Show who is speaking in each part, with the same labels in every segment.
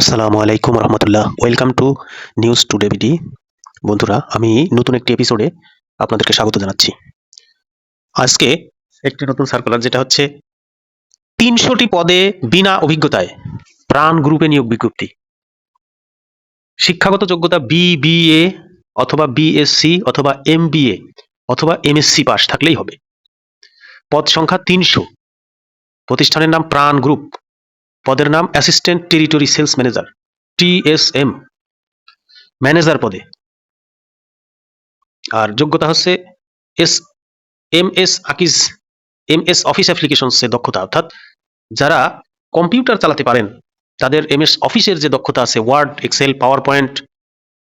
Speaker 1: আসসালামু আলাইকুম রহমতুল্লাহ। Welcome to News Today BD বন্ধুরা, আমি নতুন একটি এপিসোডে আপনাদেরকে স্বাগত জানাচ্ছি। আজকে একটি নতুন সার্কুলার যেটা হচ্ছে তিনশোটি পদে বিনা অভিজ্ঞতায় প্রাণ গ্রুপে নিয়োগ বিজ্ঞপ্তি। শিক্ষাগত যোগ্যতা বিবিএ অথবা বিএসসি অথবা এমবিএ অথবা এমএসসি পাস থাকলেই হবে। পদ সংখ্যা তিনশো। প্রতিষ্ঠানের নাম প্রাণ গ্রুপ। পদের নাম assistant territory sales manager, TSM. Manager পদে। আর যোগ্যতা হচ্ছে S, M S Akij, M S office অ্যাপ্লিকেশনসে দক্ষতা, অর্থাৎ যারা কম্পিউটার চালাতে পারেন, তাদের এম এস অফিসের যে দক্ষতা আছে ওয়ার্ড এক্সেল পাওয়ার পয়েন্ট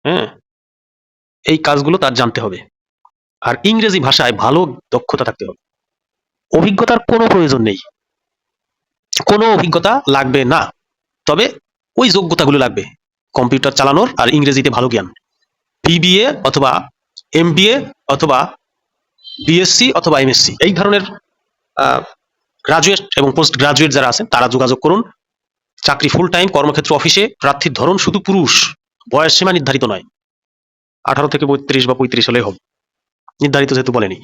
Speaker 1: হ্যাঁ এই কাজগুলো তার জানতে হবে। আর ইংরেজি ভাষায় ভালো দক্ষতা থাকতে হবে। অভিজ্ঞতার কোনো প্রয়োজন নেই। কোনো অভিজ্ঞতা লাগবে না। তবে ওই যোগ্যতাগুলো লাগবে। কম্পিউটার চালানোর আর ইংরেজিতে ভালো জ্ঞান। বিবিএ অথবা এমবিএ অথবা বিএসসি অথবা এমএসসি এই ধরনের গ্রাজুয়েট এবং পোস্ট গ্রাজুয়েট যারা আছেন তারা যোগাযোগ করুন। চাকরি ফুল টাইম কর্মক্ষেত্র অফিসে প্রার্থীর ধরন শুধু পুরুষ। বয়স সীমা নির্ধারিত নয়। আঠারো থেকে বত্রিশ বা পঁয়ত্রিশ হলেই হবে নির্ধারিত যেহেতু বলেনি।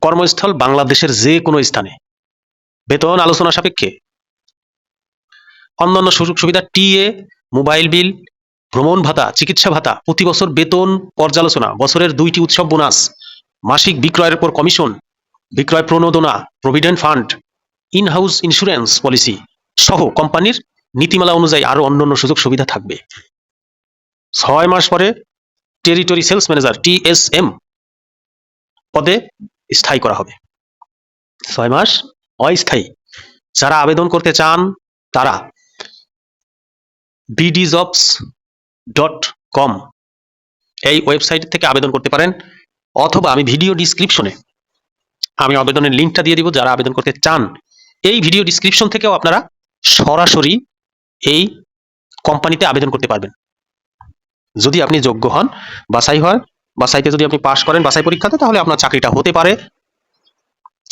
Speaker 1: কর্মস্থল বাংলাদেশের যে কোনো স্থানে। বেতন আলোচনা সাপেক্ষে। অন্যান্য সুযোগ সুবিধা, টিএ, মোবাইল বিল, ভ্রমণ ভাতা, চিকিৎসা ভাতা প্রতি বছর বেতন পর্যালোচনা, বছরের দুইটি উৎসব বোনাস, মাসিক বিক্রয়ের উপর কমিশন, বিক্রয় প্রণোদনা, provident fund in house insurance policy সহ কোম্পানির নীতিমালা অনুযায়ী আরও অন্যান্য সুযোগ সুবিধা থাকবে। ছয় মাস পরে টেরিটরি সেলস ম্যানেজার, টিএসএম, পদে স্থায়ী করা হবে। ছয় মাস অস্থায়ী। যারা আবেদন করতে চান, তারা বিডিজবস ডট কম এই ওয়েবসাইট থেকে আবেদন করতে পারেন, অথবা আমি ভিডিও ডিসক্রিপশনে আমি আবেদনের লিঙ্কটা দিয়ে দিব, যারা আবেদন করতে চান। এই ভিডিও ডিসক্রিপশন থেকেও আপনারা সরাসরি এই কোম্পানিতে আবেদন করতে পারবেন। যদি আপনি যোগ্য হন বাসাই হয় বাসাইতে যদি আপনি পাশ করেন বাসাই পরীক্ষাতে, তাহলে আপনার চাকরিটা হতে পারে।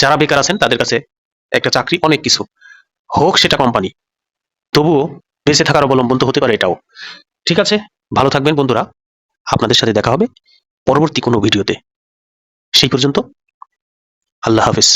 Speaker 1: যারা বেকার আছেন, তাদের কাছে একটা চাকরি অনেক কিছু। হোক সেটা কোম্পানি তবুও বেঁচে থাকার অবলম্বন তো হতে পারে এটাও। ঠিক আছে? ভালো থাকবেন বন্ধুরা। আপনাদের সাথে দেখা হবে পরবর্তী কোনো ভিডিওতে। সেই পর্যন্ত আল্লাহ হাফিজ।